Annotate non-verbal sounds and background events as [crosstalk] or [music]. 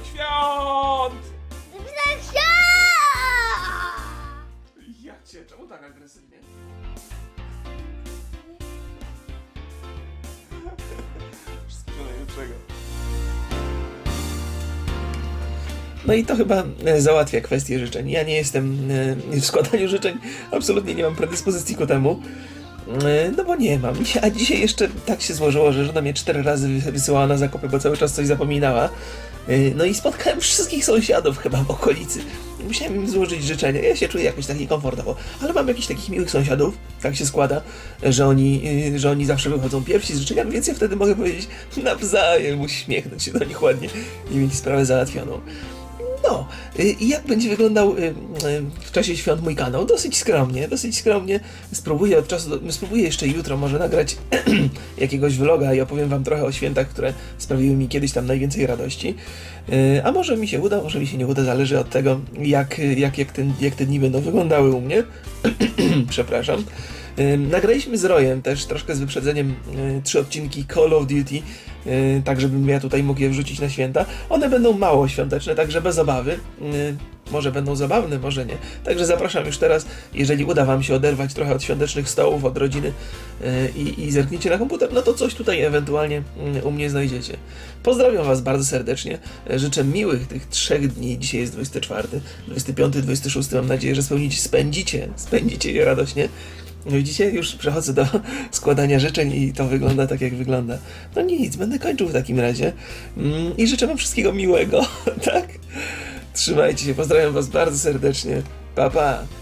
Wesołych świąt! Ja cię, czemu tak agresywnie? Wszystkiego najlepszego. No i to chyba e, załatwia kwestię życzeń. Ja nie jestem e, w składaniu życzeń, absolutnie nie mam predyspozycji ku temu. E, No bo nie mam. A dzisiaj jeszcze tak się złożyło, że żona mnie cztery razy wy- wysyłała na zakupy, bo cały czas coś zapominała. E, No i spotkałem wszystkich sąsiadów chyba w okolicy. Musiałem im złożyć życzenia. Ja się czuję jakoś tak niekomfortowo, ale mam jakichś takich miłych sąsiadów, tak się składa, że oni, y, że oni zawsze wychodzą pierwsi z życzeniami, więc ja wtedy mogę powiedzieć nawzajem, uśmiechnąć się do nich ładnie i mieć sprawę załatwioną. No, y, jak będzie wyglądał y, y, w czasie świąt mój kanał? Dosyć skromnie, dosyć skromnie. Spróbuję od czasu do, spróbuję jeszcze jutro może nagrać [clears throat] jakiegoś vloga i opowiem wam trochę o świętach, które sprawiły mi kiedyś tam najwięcej radości. A może mi się uda, może mi się nie uda, zależy od tego, jak, jak, jak, ten, jak te dni będą wyglądały u mnie. [clears throat] Przepraszam. Nagraliśmy z Rojem też troszkę z wyprzedzeniem trzy odcinki Call of Duty, tak żebym ja tutaj mógł je wrzucić na święta. One będą mało świąteczne, także bez obawy. Y, Może będą zabawne, może nie. Także zapraszam już teraz, jeżeli uda Wam się oderwać trochę od świątecznych stołów, od rodziny y, i, i zerkniecie na komputer, no to coś tutaj ewentualnie y, u mnie znajdziecie. Pozdrawiam Was bardzo serdecznie. Y, Życzę miłych tych trzech dni. Dzisiaj jest 24, 25, 26. Mam nadzieję, że spełnicie, spędzicie, spędzicie je radośnie. No i dzisiaj już przechodzę do [laughs] składania życzeń i to wygląda tak, jak wygląda. No nic, będę kończył w takim razie. Mm, I życzę wam wszystkiego miłego, [laughs] tak? Trzymajcie się, pozdrawiam was bardzo serdecznie. Pa, pa!